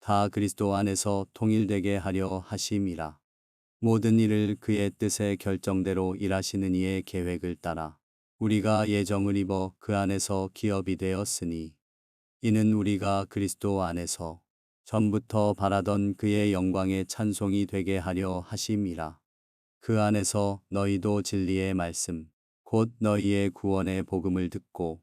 다 그리스도 안에서 통일되게 하려 하심이라. 모든 일을 그의 뜻의 결정대로 일하시는 이의 계획을 따라 우리가 예정을 입어 그 안에서 기업이 되었으니 이는 우리가 그리스도 안에서 전부터 바라던 그의 영광의 찬송이 되게 하려 하심이라. 그 안에서 너희도 진리의 말씀, 곧 너희의 구원의 복음을 듣고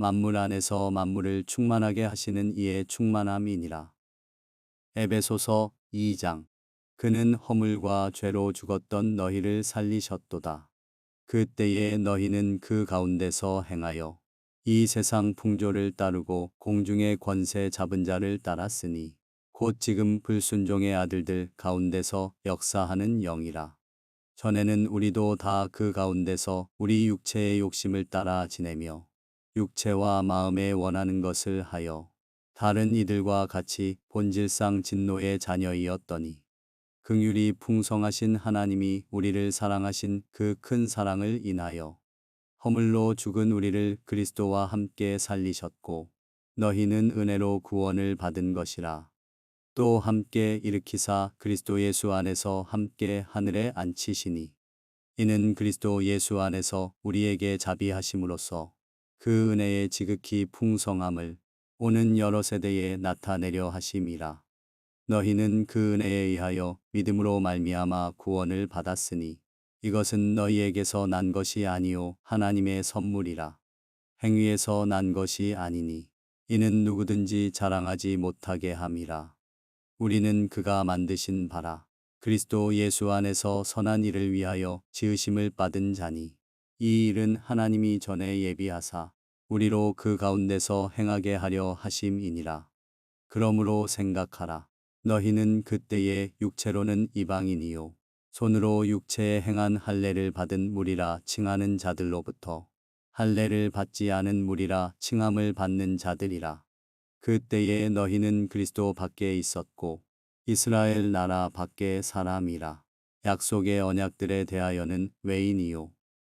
만물 안에서 만물을 충만하게 하시는 이의 충만함이니라. 에베소서 2장 그는 허물과 죄로 죽었던 너희를 살리셨도다. 그때에 너희는 그 가운데서 행하여 이 세상 풍조를 따르고 공중의 권세 잡은 자를 따랐으니 곧 지금 불순종의 아들들 가운데서 역사하는 영이라. 전에는 우리도 다 그 가운데서 우리 육체의 욕심을 따라 지내며 육체와 마음에 원하는 것을 하여 다른 이들과 같이 본질상 진노의 자녀이었더니 긍휼이 풍성하신 하나님이 우리를 사랑하신 그 큰 사랑을 인하여 허물로 죽은 우리를 그리스도와 함께 살리셨고 너희는 은혜로 구원을 받은 것이라. 또 함께 일으키사 그리스도 예수 안에서 함께 하늘에 앉히시니 이는 그리스도 예수 안에서 우리에게 자비하심으로써 그 은혜의 지극히 풍성함을 오는 여러 세대에 나타내려 하심이라. 너희는 그 은혜에 의하여 믿음으로 말미암아 구원을 받았으니 이것은 너희에게서 난 것이 아니요 하나님의 선물이라. 행위에서 난 것이 아니니 이는 누구든지 자랑하지 못하게 함이라. 우리는 그가 만드신 바라. 그리스도 예수 안에서 선한 일을 위하여 지으심을 받은 자니 이 일은 하나님이 전에 예비하사 우리로 그 가운데서 행하게 하려 하심이니라. 그러므로 생각하라. 너희는 그때에 육체로는 이방인이요 손으로 육체에 행한 할례를 받은 무리라 칭하는 자들로부터 할례를 받지 않은 무리라 칭함을 받는 자들이라. 그때에 너희는 그리스도 밖에 있었고 이스라엘 나라 밖에 사람이라. 약속의 언약들에 대하여는 외인이요.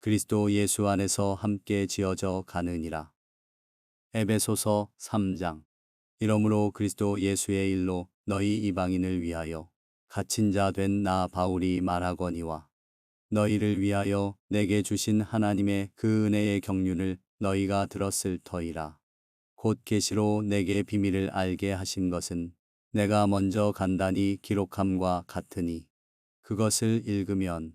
그리스도 예수 안에서 함께 지어져 가느니라. 에베소서 3장 이러므로 그리스도 예수의 일로 너희 이방인을 위하여 갇힌 자 된 나 바울이 말하거니와 너희를 위하여 내게 주신 하나님의 그 은혜의 경륜을 너희가 들었을 터이라. 곧 계시로 내게 비밀을 알게 하신 것은 내가 먼저 간단히 기록함과 같으니 그것을 읽으면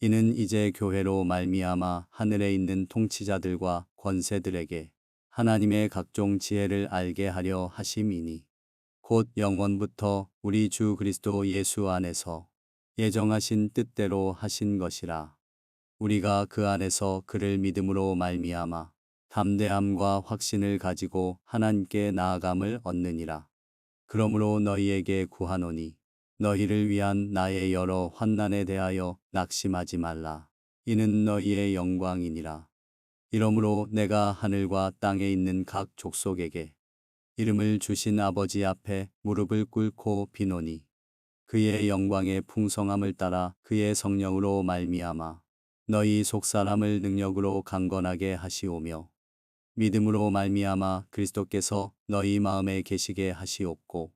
이는 이제 교회로 말미암아 하늘에 있는 통치자들과 권세들에게 하나님의 각종 지혜를 알게 하려 하심이니 곧 영원부터 우리 주 그리스도 예수 안에서 예정하신 뜻대로 하신 것이라. 우리가 그 안에서 그를 믿음으로 말미암아 담대함과 확신을 가지고 하나님께 나아감을 얻느니라. 그러므로 너희에게 구하노니 너희를 위한 나의 여러 환난에 대하여 낙심하지 말라. 이는 너희의 영광이니라. 이러므로 내가 하늘과 땅에 있는 각 족속에게 이름을 주신 아버지 앞에 무릎을 꿇고 비노니 그의 영광의 풍성함을 따라 그의 성령으로 말미암아 너희 속사람을 능력으로 강건하게 하시오며 믿음으로 말미암아 그리스도께서 너희 마음에 계시게 하시옵고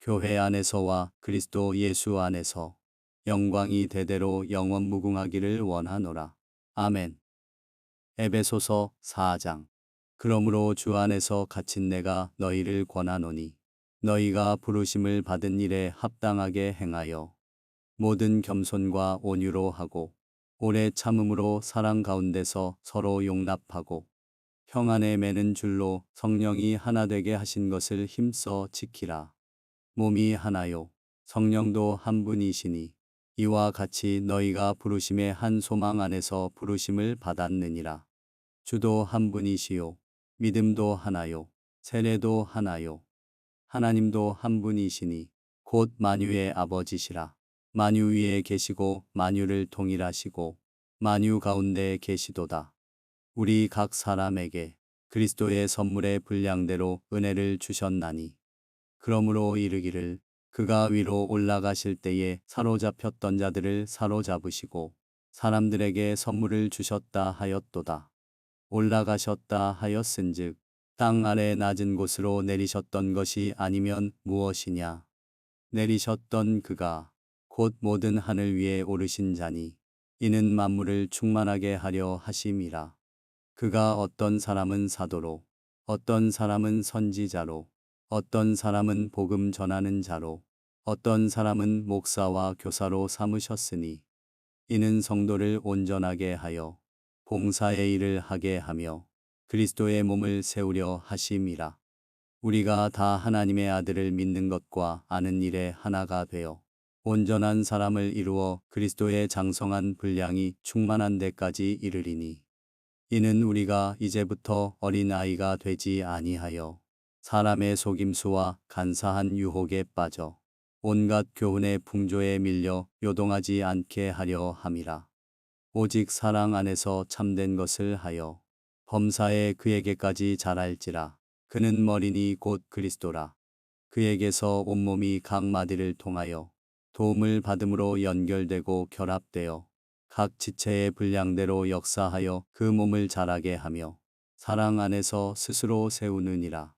교회 안에서와 그리스도 예수 안에서 영광이 대대로 영원 무궁하기를 원하노라. 아멘. 에베소서 4장 그러므로 주 안에서 갇힌 내가 너희를 권하노니 너희가 부르심을 받은 일에 합당하게 행하여 모든 겸손과 온유로 하고 오래 참음으로 사랑 가운데서 서로 용납하고 평안에 매는 줄로 성령이 하나 되게 하신 것을 힘써 지키라. 몸이 하나요. 성령도 한 분이시니 이와 같이 너희가 부르심의 한 소망 안에서 부르심을 받았느니라. 주도 한 분이시요. 믿음도 하나요. 세례도 하나요. 하나님도 한 분이시니 곧 만유의 아버지시라. 만유 위에 계시고 만유를 통일하시고 만유 가운데 계시도다. 우리 각 사람에게 그리스도의 선물의 분량대로 은혜를 주셨나니. 그러므로 이르기를 그가 위로 올라가실 때에 사로잡혔던 자들을 사로잡으시고 사람들에게 선물을 주셨다 하였도다. 올라가셨다 하였은즉 땅 아래 낮은 곳으로 내리셨던 것이 아니면 무엇이냐. 내리셨던 그가 곧 모든 하늘 위에 오르신 자니 이는 만물을 충만하게 하려 하심이라. 그가 어떤 사람은 사도로 어떤 사람은 선지자로 어떤 사람은 복음 전하는 자로 어떤 사람은 목사와 교사로 삼으셨으니 이는 성도를 온전하게 하여 봉사의 일을 하게 하며 그리스도의 몸을 세우려 하심이라. 우리가 다 하나님의 아들을 믿는 것과 아는 일에 하나가 되어 온전한 사람을 이루어 그리스도의 장성한 분량이 충만한 데까지 이르리니 이는 우리가 이제부터 어린 아이가 되지 아니하여 사람의 속임수와 간사한 유혹에 빠져 온갖 교훈의 풍조에 밀려 요동하지 않게 하려 함이라. 오직 사랑 안에서 참된 것을 하여 범사에 그에게까지 자랄지라. 그는 머리니 곧 그리스도라. 그에게서 온몸이 각 마디를 통하여 도움을 받음으로 연결되고 결합되어 각 지체의 분량대로 역사하여 그 몸을 자라게 하며 사랑 안에서 스스로 세우느니라.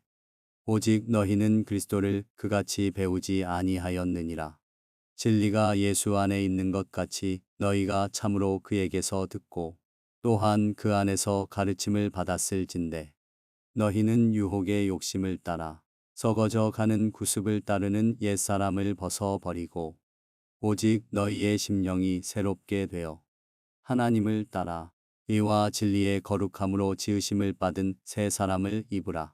오직 너희는 그리스도를 그같이 배우지 아니하였느니라. 진리가 예수 안에 있는 것 같이 너희가 참으로 그에게서 듣고 또한 그 안에서 가르침을 받았을진데 너희는 유혹의 욕심을 따라 썩어져 가는 구습을 따르는 옛사람을 벗어버리고 오직 너희의 심령이 새롭게 되어 하나님을 따라 의와 진리의 거룩함으로 지으심을 받은 새 사람을 입으라.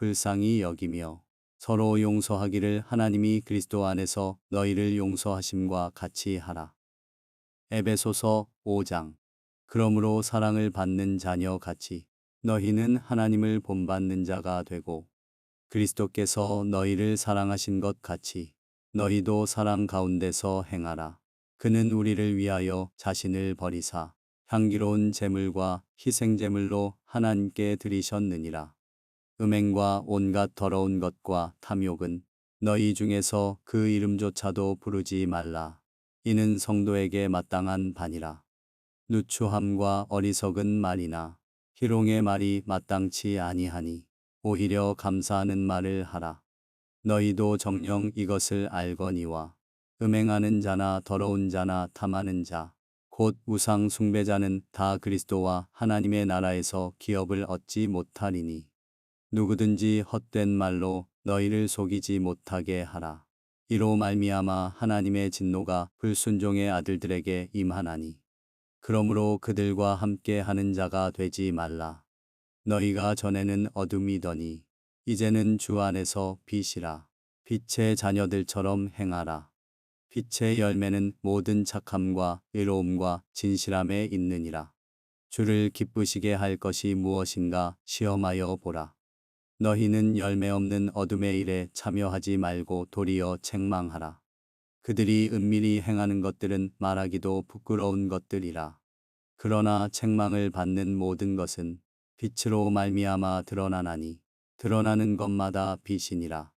불쌍히 여기며 서로 용서하기를 하나님이 그리스도 안에서 너희를 용서하심과 같이 하라. 에베소서 5장 그러므로 사랑을 받는 자녀 같이 너희는 하나님을 본받는 자가 되고 그리스도께서 너희를 사랑하신 것 같이 너희도 사랑 가운데서 행하라. 그는 우리를 위하여 자신을 버리사 향기로운 제물과 희생 제물로 하나님께 드리셨느니라. 음행과 온갖 더러운 것과 탐욕은 너희 중에서 그 이름조차도 부르지 말라. 이는 성도에게 마땅한 반이라. 누추함과 어리석은 말이나 희롱의 말이 마땅치 아니하니 오히려 감사하는 말을 하라. 너희도 정령 이것을 알거니와 음행하는 자나 더러운 자나 탐하는 자, 곧 우상 숭배자는 다 그리스도와 하나님의 나라에서 기업을 얻지 못하리니 누구든지 헛된 말로 너희를 속이지 못하게 하라. 이로 말미암아 하나님의 진노가 불순종의 아들들에게 임하나니 그러므로 그들과 함께 하는 자가 되지 말라. 너희가 전에는 어둠이더니 이제는 주 안에서 빛이라. 빛의 자녀들처럼 행하라. 빛의 열매는 모든 착함과 의로움과 진실함에 있느니라. 주를 기쁘시게 할 것이 무엇인가 시험하여 보라. 너희는 열매 없는 어둠의 일에 참여하지 말고 도리어 책망하라. 그들이 은밀히 행하는 것들은 말하기도 부끄러운 것들이라. 그러나 책망을 받는 모든 것은 빛으로 말미암아 드러나나니 드러나는 것마다 빛이니라.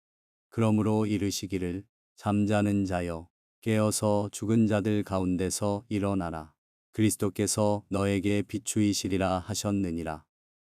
그러므로 이르시기를 잠자는 자여 깨어서 죽은 자들 가운데서 일어나라. 그리스도께서 너에게 비추이시리라 하셨느니라.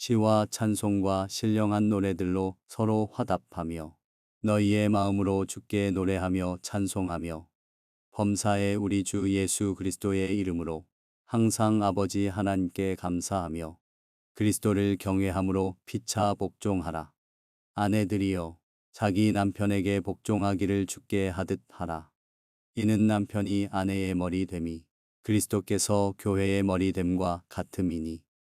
시와 찬송과 신령한 노래들로 서로 화답하며 너희의 마음으로 주께 노래하며 찬송하며 범사의 우리 주 예수 그리스도의 이름으로 항상 아버지 하나님께 감사하며 그리스도를 경외함으로 피차 복종하라. 아내들이여 자기 남편에게 복종하기를 주께 하듯 하라. 이는 남편이 아내의 머리 됨이 그리스도께서 교회의 머리 됨과 같음이니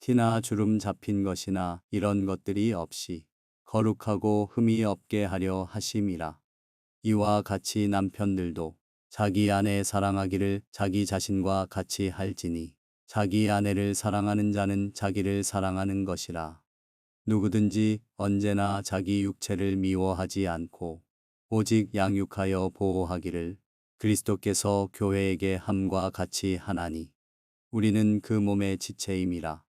티나 주름 잡힌 것이나 이런 것들이 없이 거룩하고 흠이 없게 하려 하심이라. 이와 같이 남편들도 자기 아내 사랑하기를 자기 자신과 같이 할지니 자기 아내를 사랑하는 자는 자기를 사랑하는 것이라. 누구든지 언제나 자기 육체를 미워하지 않고 오직 양육하여 보호하기를 그리스도께서 교회에게 함과 같이 하나니 우리는 그 몸의 지체임이라.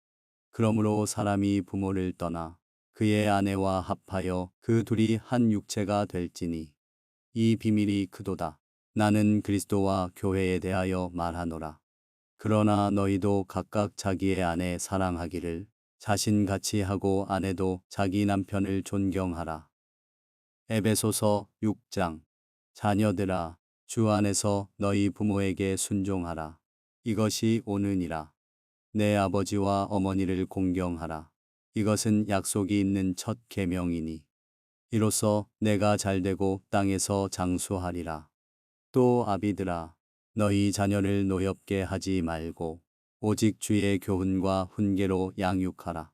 그러므로 사람이 부모를 떠나 그의 아내와 합하여 그 둘이 한 육체가 될지니 이 비밀이 크도다. 나는 그리스도와 교회에 대하여 말하노라. 그러나 너희도 각각 자기의 아내 사랑하기를 자신같이 하고 아내도 자기 남편을 존경하라. 에베소서 6장 자녀들아 주 안에서 너희 부모에게 순종하라. 이것이 오는이라. 내 아버지와 어머니를 공경하라. 이것은 약속이 있는 첫 계명이니 이로써 내가 잘되고 땅에서 장수하리라. 또 아비들아 너희 자녀를 노엽게 하지 말고 오직 주의 교훈과 훈계로 양육하라.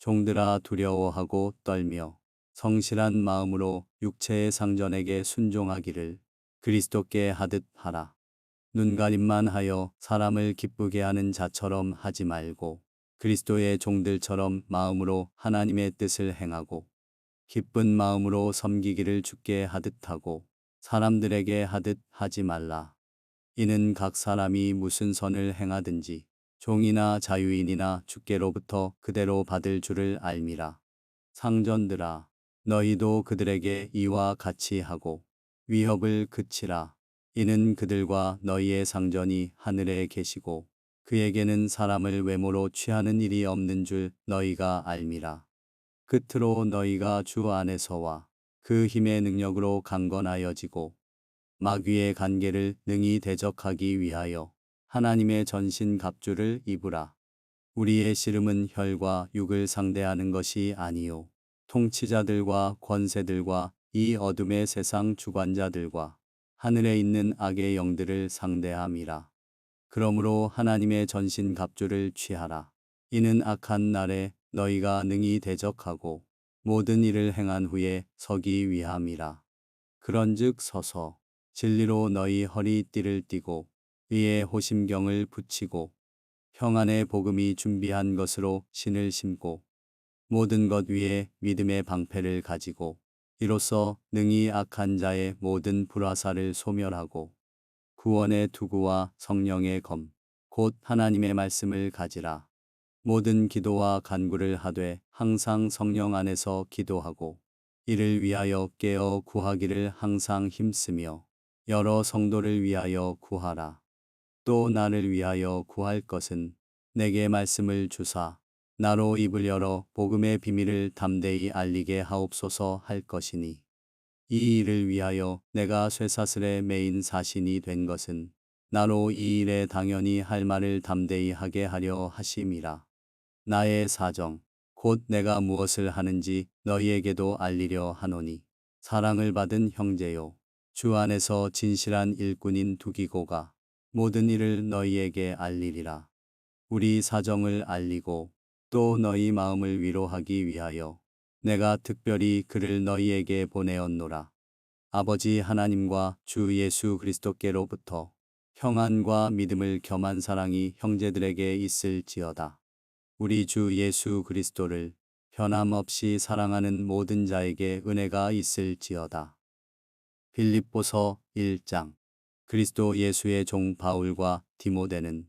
종들아 두려워하고 떨며 성실한 마음으로 육체의 상전에게 순종하기를 그리스도께 하듯 하라. 눈가림만 하여 사람을 기쁘게 하는 자처럼 하지 말고 그리스도의 종들처럼 마음으로 하나님의 뜻을 행하고 기쁜 마음으로 섬기기를 주께 하듯 하고 사람들에게 하듯 하지 말라. 이는 각 사람이 무슨 선을 행하든지 종이나 자유인이나 주께로부터 그대로 받을 줄을 알미라. 상전들아 너희도 그들에게 이와 같이 하고 위협을 그치라. 이는 그들과 너희의 상전이 하늘에 계시고 그에게는 사람을 외모로 취하는 일이 없는 줄 너희가 알미라. 끝으로 너희가 주 안에서와 그 힘의 능력으로 강건하여지고 마귀의 관계를 능히 대적하기 위하여 하나님의 전신 갑주를 입으라. 우리의 씨름은 혈과 육을 상대하는 것이 아니요 통치자들과 권세들과 이 어둠의 세상 주관자들과 하늘에 있는 악의 영들을 상대함이라. 그러므로 하나님의 전신 갑주를 취하라. 이는 악한 날에 너희가 능히 대적하고 모든 일을 행한 후에 서기 위함이라. 그런즉 서서 진리로 너희 허리띠를 띠고 위에 호심경을 붙이고 평안의 복음이 준비한 것으로 신을 신고 모든 것 위에 믿음의 방패를 가지고 이로써 능히 악한 자의 모든 불화살을 소멸하고 구원의 투구와 성령의 검, 곧 하나님의 말씀을 가지라. 모든 기도와 간구를 하되 항상 성령 안에서 기도하고 이를 위하여 깨어 구하기를 항상 힘쓰며 여러 성도를 위하여 구하라. 또 나를 위하여 구할 것은 내게 말씀을 주사 나로 입을 열어 복음의 비밀을 담대히 알리게 하옵소서 할 것이니 이 일을 위하여 내가 쇠사슬에 매인 사신이 된 것은 나로 이 일에 당연히 할 말을 담대히 하게 하려 하심이라. 나의 사정, 곧 내가 무엇을 하는지 너희에게도 알리려 하노니 사랑을 받은 형제요. 주 안에서 진실한 일꾼인 두기고가 모든 일을 너희에게 알리리라. 우리 사정을 알리고 또 너희 마음을 위로하기 위하여 내가 특별히 그를 너희에게 보내었노라. 아버지 하나님과 주 예수 그리스도께로부터 평안과 믿음을 겸한 사랑이 형제들에게 있을지어다. 우리 주 예수 그리스도를 변함없이 사랑하는 모든 자에게 은혜가 있을지어다. 빌립보서 1장 그리스도 예수의 종 바울과 디모데는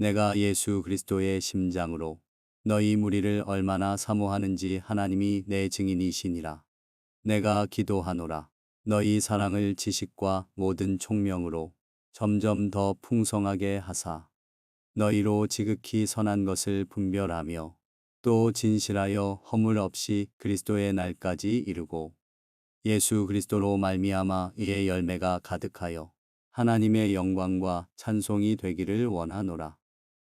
내가 예수 그리스도의 심장으로 너희 무리를 얼마나 사모하는지 하나님이 내 증인이시니라. 내가 기도하노라. 너희 사랑을 지식과 모든 총명으로 점점 더 풍성하게 하사 너희로 지극히 선한 것을 분별하며 또 진실하여 허물 없이 그리스도의 날까지 이루고 예수 그리스도로 말미암아 이의 열매가 가득하여 하나님의 영광과 찬송이 되기를 원하노라.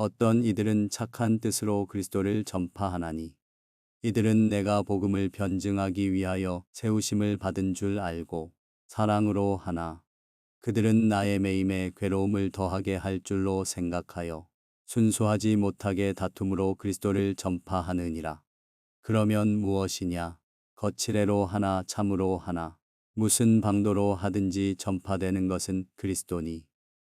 어떤 이들은 착한 뜻으로 그리스도를 전파하나니 이들은 내가 복음을 변증하기 위하여 세우심을 받은 줄 알고 사랑으로 하나 그들은 나의 매임에 괴로움을 더하게 할 줄로 생각하여 순수하지 못하게 다툼으로 그리스도를 전파하느니라. 그러면 무엇이냐? 거칠애로 하나 참으로 하나 무슨 방도로 하든지 전파되는 것은 그리스도니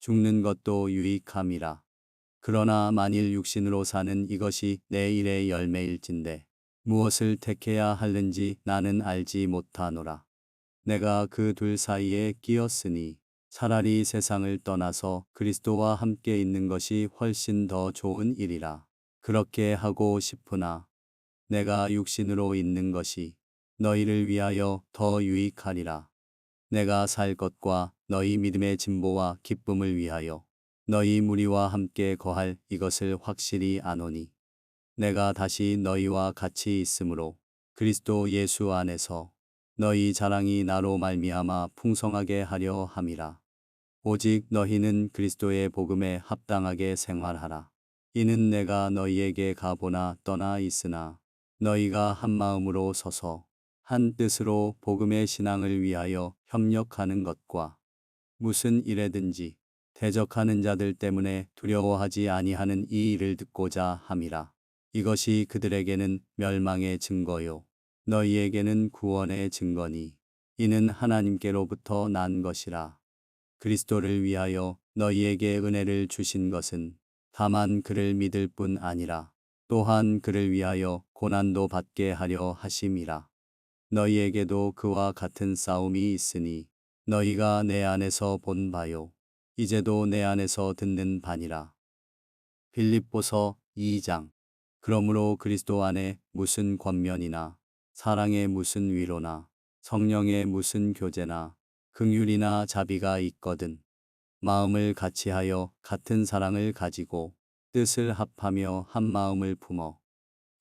죽는 것도 유익함이라. 그러나 만일 육신으로 사는 이것이 내 일의 열매일진데 무엇을 택해야 할는지 나는 알지 못하노라. 내가 그 둘 사이에 끼었으니 차라리 세상을 떠나서 그리스도와 함께 있는 것이 훨씬 더 좋은 일이라. 그렇게 하고 싶으나 내가 육신으로 있는 것이 너희를 위하여 더 유익하리라. 내가 살 것과 너희 믿음의 진보와 기쁨을 위하여 너희 무리와 함께 거할 이것을 확실히 아노니 내가 다시 너희와 같이 있으므로 그리스도 예수 안에서 너희 자랑이 나로 말미암아 풍성하게 하려 함이라. 오직 너희는 그리스도의 복음에 합당하게 생활하라. 이는 내가 너희에게 가보나 떠나 있으나 너희가 한 마음으로 서서 한 뜻으로 복음의 신앙을 위하여 협력하는 것과 무슨 일에든지 대적하는 자들 때문에 두려워하지 아니하는 이 일을 듣고자 함이라. 이것이 그들에게는 멸망의 증거요. 너희에게는 구원의 증거니. 이는 하나님께로부터 난 것이라. 그리스도를 위하여 너희에게 은혜를 주신 것은 다만 그를 믿을 뿐 아니라 또한 그를 위하여 고난도 받게 하려 하심이라. 너희에게도 그와 같은 싸움이 있으니 너희가 내 안에서 본 바요. 이제도 내 안에서 듣는 바니라. 빌립보서 2장 그러므로 그리스도 안에 무슨 권면이나 사랑의 무슨 위로나 성령의 무슨 교제나 긍휼이나 자비가 있거든 마음을 같이하여 같은 사랑을 가지고 뜻을 합하며 한 마음을 품어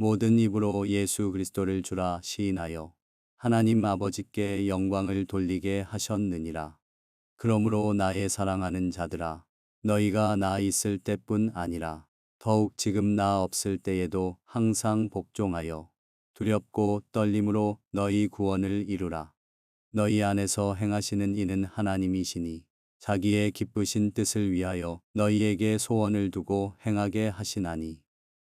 모든 입으로 예수 그리스도를 주라 시인하여 하나님 아버지께 영광을 돌리게 하셨느니라. 그러므로 나의 사랑하는 자들아 너희가 나 있을 때뿐 아니라 더욱 지금 나 없을 때에도 항상 복종하여 두렵고 떨림으로 너희 구원을 이루라. 너희 안에서 행하시는 이는 하나님이시니 자기의 기쁘신 뜻을 위하여 너희에게 소원을 두고 행하게 하시나니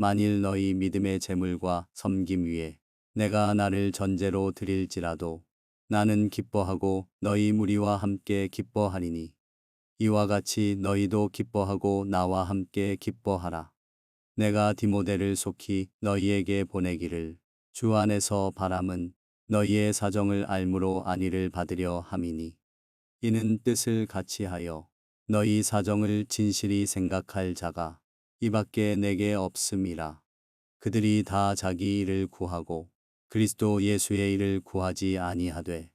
만일 너희 믿음의 재물과 섬김 위에 내가 나를 전제로 드릴지라도 나는 기뻐하고 너희 무리와 함께 기뻐하리니 이와 같이 너희도 기뻐하고 나와 함께 기뻐하라. 내가 디모데를 속히 너희에게 보내기를 주 안에서 바람은 너희의 사정을 알므로 안위를 받으려 함이니 이는 뜻을 같이하여 너희 사정을 진실히 생각할 자가 이밖에 내게 없음이라. 그들이 다 자기 일을 구하고 그리스도 예수의 일을 구하지 아니하되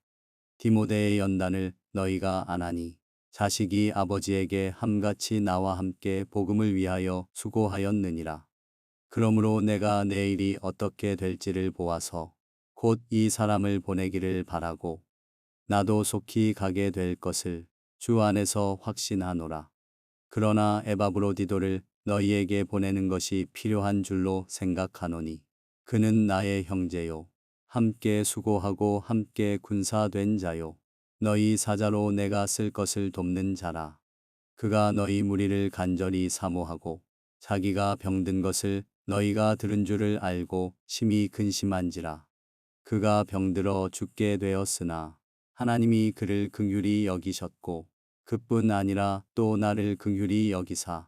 디모데의 연단을 너희가 안하니 자식이 아버지에게 함같이 나와 함께 복음을 위하여 수고하였느니라. 그러므로 내가 내 일이 어떻게 될지를 보아서 곧 이 사람을 보내기를 바라고 나도 속히 가게 될 것을 주 안에서 확신하노라. 그러나 에바브로디도를 너희에게 보내는 것이 필요한 줄로 생각하노니 그는 나의 형제요 함께 수고하고 함께 군사된 자요 너희 사자로 내가 쓸 것을 돕는 자라. 그가 너희 무리를 간절히 사모하고 자기가 병든 것을 너희가 들은 줄을 알고 심히 근심한지라. 그가 병들어 죽게 되었으나 하나님이 그를 긍휼히 여기셨고 그뿐 아니라 또 나를 긍휼히 여기사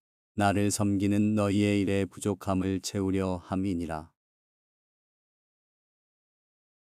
나를 섬기는 너희의 일의 부족함을 채우려 함이니라.